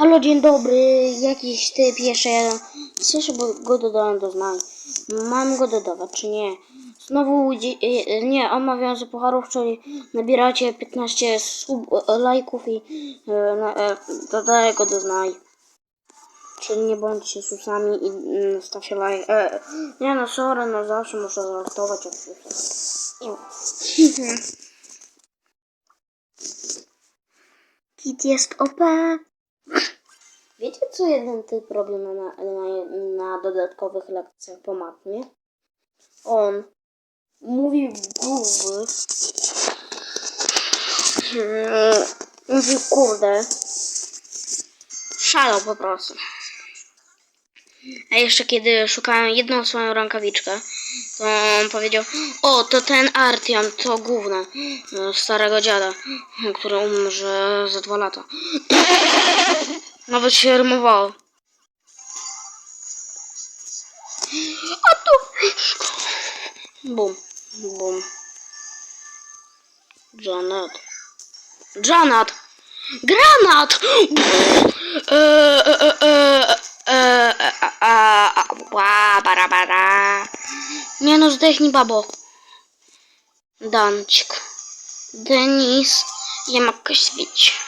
Halo, dzień dobry. Jakiś typ jeszcze jeden. Słyszę, bo go dodałem do znań. Mam go dodawać, czy nie? Znowu dzie- e, nie, on ma więcej pucharów, czyli nabieracie 15 sub, e, lajków i e, e, dodaję go do znań. Czyli nie bądźcie susami i mm, stawcie lajk. E, nie no, sorry, no zawsze muszę żartować od susów. Kit jest OP. Wiecie, co jeden typ robi na, na, na, dodatkowych lekcjach po matmie? On mówi głowy. Hmm, Mówi kurde. Szalał po prostu. A jeszcze kiedy szukałem jedną swoją rękawiczkę, to on powiedział, o, to ten Artian, to gówno e, starego dziada, który umrze za dwa lata. Nawet się rymowało. A wszystko. Bum, bum. Janet. Janet! Granat! E, e, e, e, e, e, e, e, ła, bara, bara. Nie no, zdechnij, babo. Dancik. Denis. Ja mogę świeć.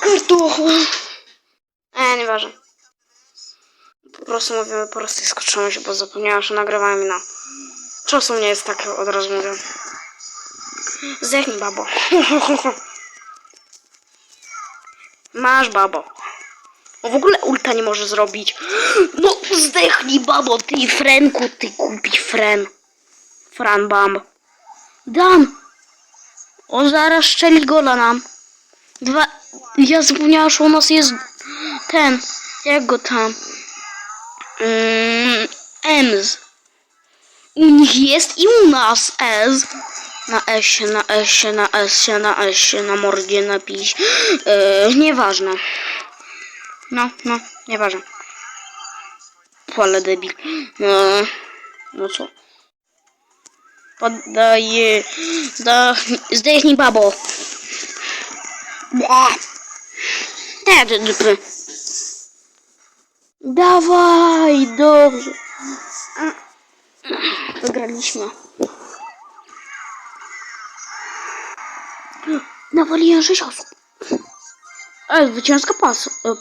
Kartuchu. E, nieważne. Po prostu mówimy po prostu i skoczymy się, bo zapomniałam, że nagrywałem na... Czasu nie jest tak, od razu mówię. Zdechnij, babo. Masz, babo. O, w ogóle ulta nie może zrobić. No, zdechnij, babo, ty frenku, ty kupi fren. Fran bamb. Dam. On zaraz szczeli gola nam. Dwa... Ja zapomniałam, że u nas jest ten. Jak go tam? Mm, Ems. U nich jest i u nas S. Na S, na S, na S, na S, na mordzie napiś. Yy, nieważne. No, no, nieważne. Pole debil. No, no co? Poddaję. Da, zdechnij babo. Bła. Nie, ty dupy. Dawaj, dobrze. Wygraliśmy. Nawaliłem 6 osób. E, zwycięska pasa. E,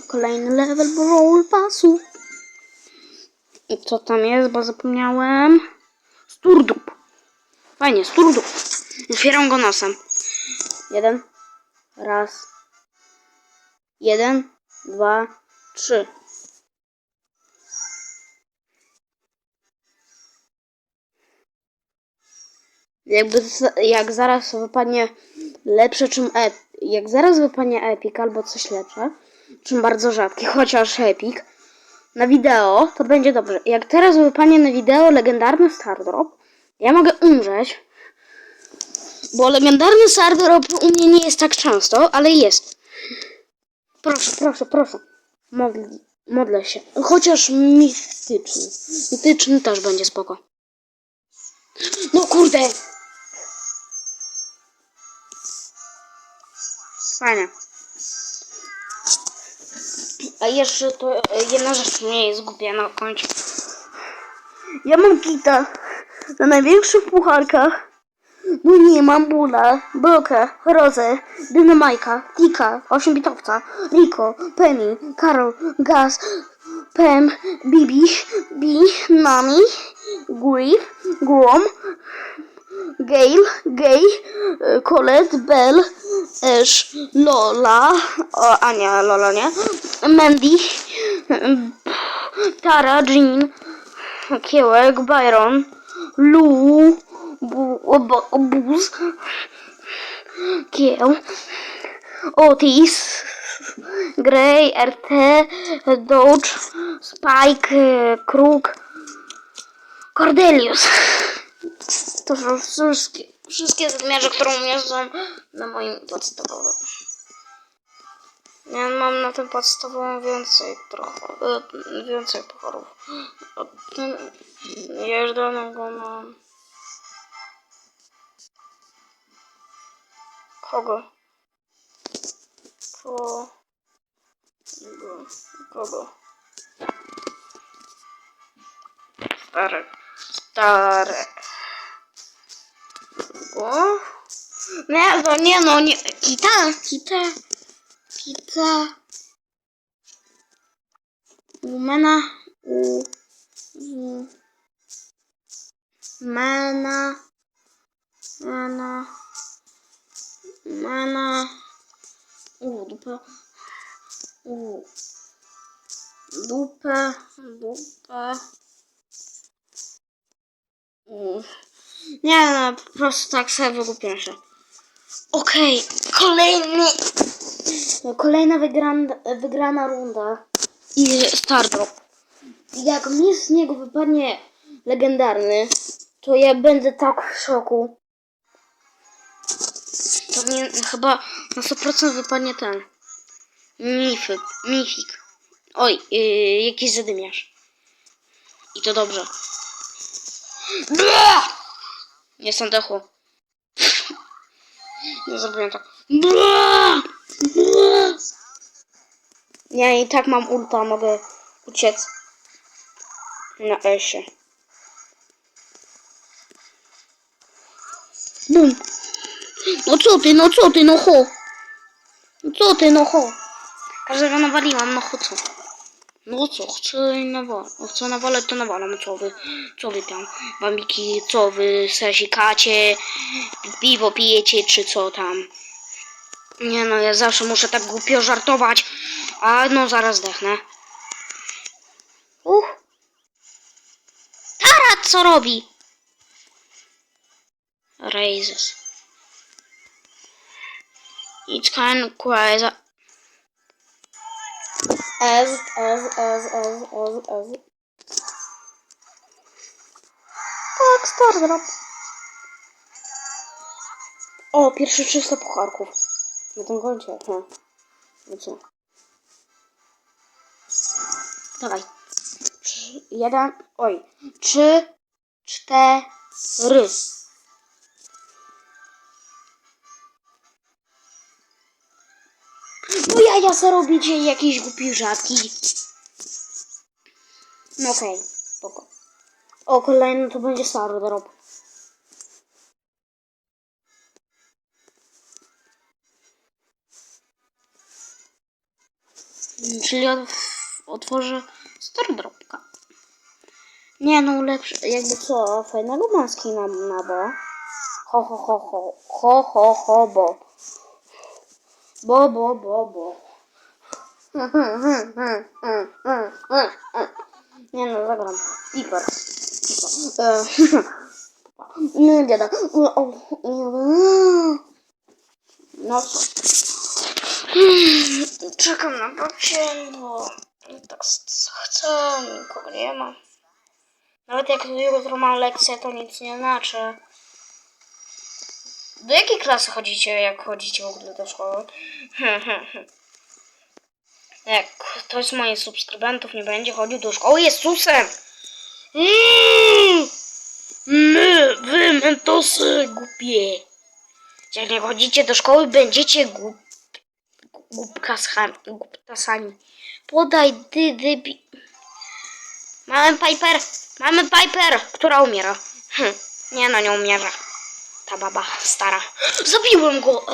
Kolejny level Brawl Passu. I co tam jest, bo zapomniałem. Sturdup. Fajnie, sturdup. Otwieram go nosem. Jeden. Raz. Jeden, dwa, trzy. Jakby jak zaraz wypadnie lepsze czym ep, jak zaraz wypadnie epic albo coś lepsze, czym bardzo rzadki, chociaż epic na wideo, to będzie dobrze. Jak teraz wypadnie na wideo legendarny Stardrop, ja mogę umrzeć, bo legendarny Stardrop u mnie nie jest tak często, ale jest. Proszę, proszę, proszę. Modl, modlę się. Chociaż mityczny. Mityczny też będzie spoko. No kurde! Fajnie. A jeszcze to e, jedna rzecz mnie jest głupia na końcu. Ja mam kita na największych pucharkach. No nie, mam Bula, Brokę, Rozę, Dynamajka, Tika, 8-bitowca, Rico, Penny, Karol, Gaz, Pem, Bibi, Bi, Nami, Griff, Grom, Gale, Gay, Colette, Bell, Ash, Lola, o, a nie, Lola nie, Mandy, Tara, Jean, Kiełek, Byron, Lu, Bu, Buz, Kieł, Otis, Grey, RT, Dodge, Spike, Kruk, Cordelius. To są wszystkie, wszystkie zmierze, które u mnie są na moim podstawowym. Ja mam na tym podstawowym więcej trochę, e, więcej pucharów. A ten jeżdżonego mam. Kogo? Kogo? Kogo? Stary. Stary było. Nie, no nie, no nie. Kita, kita, kita. Umena, u, u. Mena, mena, mena. U, dupa. U. Dupa, dupa. U. Nie no, po prostu tak sobie wygłupiam się. Okej, kolejny Kolejna wygrana, wygrana runda i Stardrop. Jak mi z niego wypadnie legendarny, to ja będę tak w szoku. To mnie chyba na 100% wypadnie ten. Mifik. Mifik. Oj, yy, jakiś zadymiarz. I to dobrze. Bla! Jestem dechu. Nie zrobiłem tak. Ja i tak mam ulta, mogę uciec na Esie. Bum. No co ty, no co ty, no ho. No co ty, no ho. Każdego nawaliłam, no ho co. No co, chcę nawalać, chcę nawalać, to nawalam, co wy, co wy tam, bambiki, co wy sasikacie, piwo pijecie, czy co tam. Nie no, ja zawsze muszę tak głupio żartować, a no zaraz zdechnę. Uch. Tarat co robi? Raises. It's kind of crazy. As, as, as. Tak, Stardrop. O, pierwsze 300 pucharków. Na tym koncie. Hm. No co? Dawaj. Trzy, jeden, oj. Trzy, cztery. No ja, ja se jakieś głupi rzadki. No okej, spoko. O, kolejny to będzie stary drop. Czyli otworzę Stardropka. Nie no, lepsze, jakby co, fajnego maski na, na bo. Ho, ho, ho, ho, ho, ho, ho, bo. Bo, bo, bo, bo. Nie no, zagram. Piper. Piper. E, Nie, dziada. No co? Czekam na babcię, bo tak s- chcę, nikogo nie ma. Nawet jak jutro mam lekcję, to nic nie znaczy. Do jakiej klasy chodzicie, jak chodzicie w ogóle do szkoły? jak ktoś z moich subskrybentów nie będzie chodził do szkoły, jest susem! Mm! My, wy, mentosy, głupie! Jak nie chodzicie do szkoły, będziecie głup... głupkasami. głuptasami. Podaj, dy, dybi... Mamy Piper! Mamy Piper! Która umiera. Hm. Nie no, nie umiera. Ta baba stara. Zabiłem go.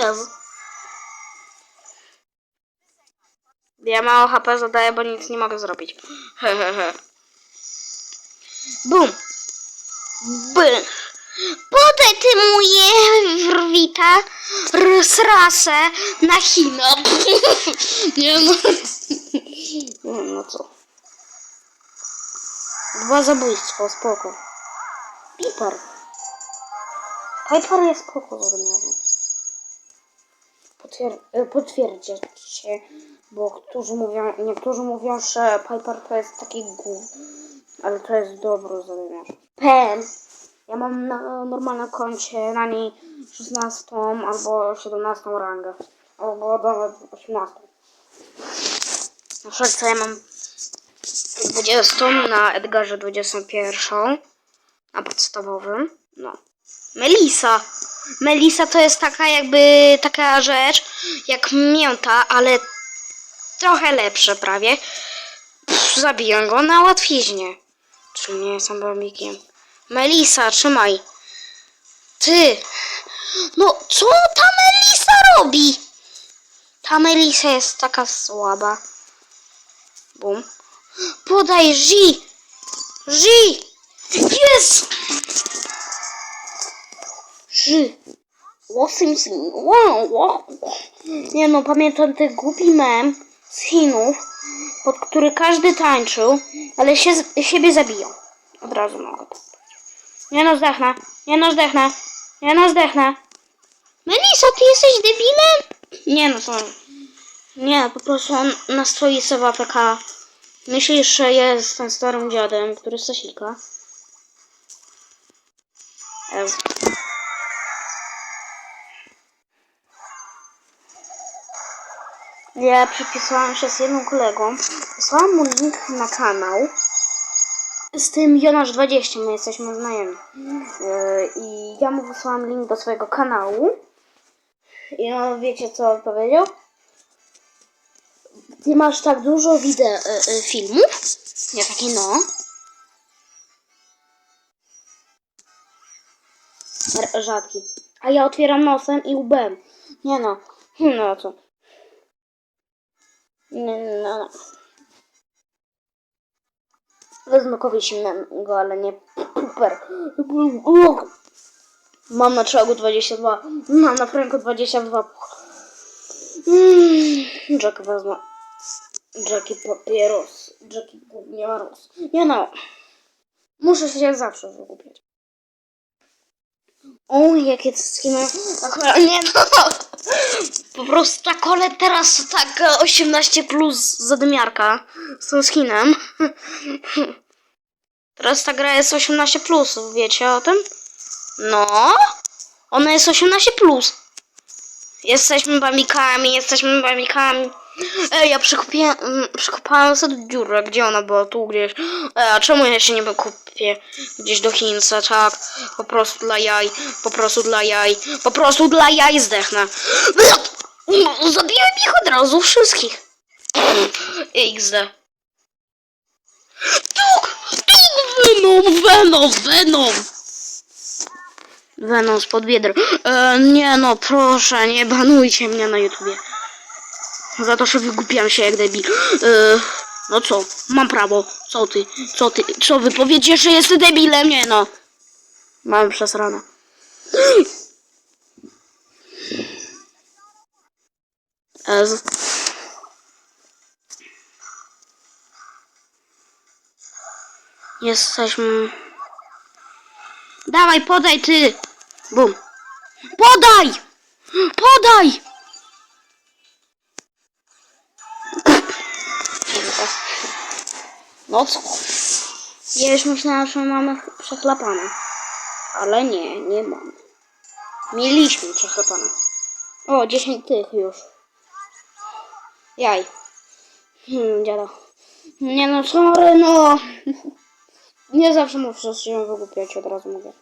Ja mało HP zadaję, bo nic nie mogę zrobić. Hehehe. Bum. By. Podaj ty moje wrwita rasę na China. Nie no. No, no co. Dwa zabójstwa, spoko. Piper. Piper jest spoko zadymiarzem. Potwier e, potwierdzicie, bo którzy mówią, niektórzy mówią, że Piper to jest taki gów, ale to jest dobry zadymiarz. Pen. Ja mam na normalnym koncie na niej 16 albo 17 rangę, albo nawet 18. Na co ja mam 20, na Edgarze 21, na podstawowym. No. Melisa. Melisa to jest taka jakby taka rzecz jak mięta, ale trochę lepsze prawie. Pff, zabiję go na łatwiźnie. Czy nie jestem bombikiem? Melisa, trzymaj. Ty. No co ta Melisa robi? Ta Melisa jest taka słaba. Bum. Podaj Zi! Zi! Jest! Wow, wow. Nie no, pamiętam ten głupi mem z Chinów, pod który każdy tańczył, ale się, siebie zabiją. Od razu mogę to. Nie no, zdechnę. Nie no, zdechnę. Nie no, zdechnę. Melisa, ty jesteś debilem? Nie no, to... Nie, po prostu on na stoi sobie APK. Myślisz, że jest ten starym dziadem, który sosika. Ew. Ja przepisałam się z jednym kolegą. Wysłałam mu link na kanał. Z tym Jonasz20, my jesteśmy znajomi. Yy, I ja mu wysłałam link do swojego kanału. I no, wiecie co on powiedział? Ty masz tak dużo wideo, y, y, filmów? Ja taki no. R- rzadki. A ja otwieram nosem i łbem. Nie no. No co? No, kogoś innego, ale nie super. Mam na czołgu 22. Mam na Franku 22. Mm, Jack wezmę. Jackie papieros. Jackie gówniaros. Nie no. Muszę się zawsze wygłupiać. O, jakie skiny. Nie no. Po prostu ta kole teraz tak e, 18 plus zadymiarka z tą skinem. Teraz ta gra jest 18 plus, wiecie o tym? No. Ona jest 18 plus. Jesteśmy bamikami, jesteśmy bamikami. Ej, ja przekupiłem, mm, przekopałem sobie dziurę, gdzie ona była, tu gdzieś. Ej, a czemu ja się nie wykupię gdzieś do Chińca, tak? Po prostu dla jaj, po prostu dla jaj, po prostu dla jaj zdechnę. Zabiłem ich od razu, wszystkich. XD. Tuk, tuk, Venom, Venom, Venom. Venom spod biedry. E, nie no, proszę, nie banujcie mnie na YouTubie. Za to, że wygłupiam się jak debil. E, no co, mam prawo. Co ty, co ty, co wy powiecie, że jest debilem? Nie no. Mam przesrane. Ez. Jesteśmy... Dawaj, podaj ty! Bum. Podaj! Podaj! No co? Ja już myślałam, że mamy przechlapane. Ale nie, nie mamy. Mieliśmy przechlapane. O, 10 tych już. Jaj. Hmm, dziada. Nie no, sorry, no. Nie zawsze muszę się wygłupiać, od razu mówię.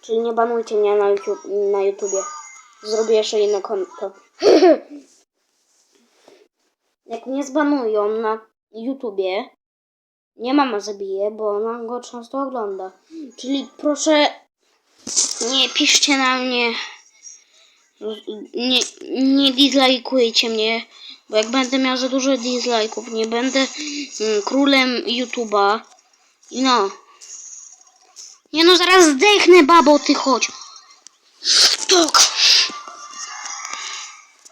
Czyli nie banujcie mnie na, YouTube, na YouTubie. Zrobię jeszcze inne konto. Jak mnie zbanują na YouTubie, nie mama zabije, bo ona go często ogląda. Czyli proszę, nie piszcie na mnie, nie, nie dislajkujcie mnie, bo jak będę miał za dużo dislajków, nie będę mm, królem YouTuba. I no. Nie no, zaraz zdechnę, babo, ty chodź. Tak.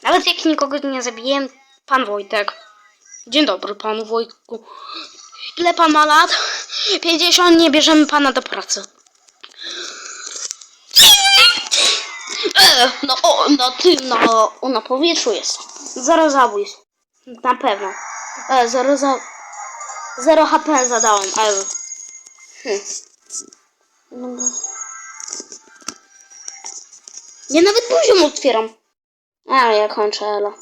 Nawet jak nikogo nie zabiję, pan Wojtek. Dzień dobry, panu Wojtku. Ile pan ma lat? 50, nie bierzemy pana do pracy. E, no, o, no ty, no, o, na powietrzu jest. Zero zabójstw. Na pewno. E, zero za... Zero HP zadałem, ale... Hm. No, Ja nawet buzią otwieram. A, ja kończę, Ela.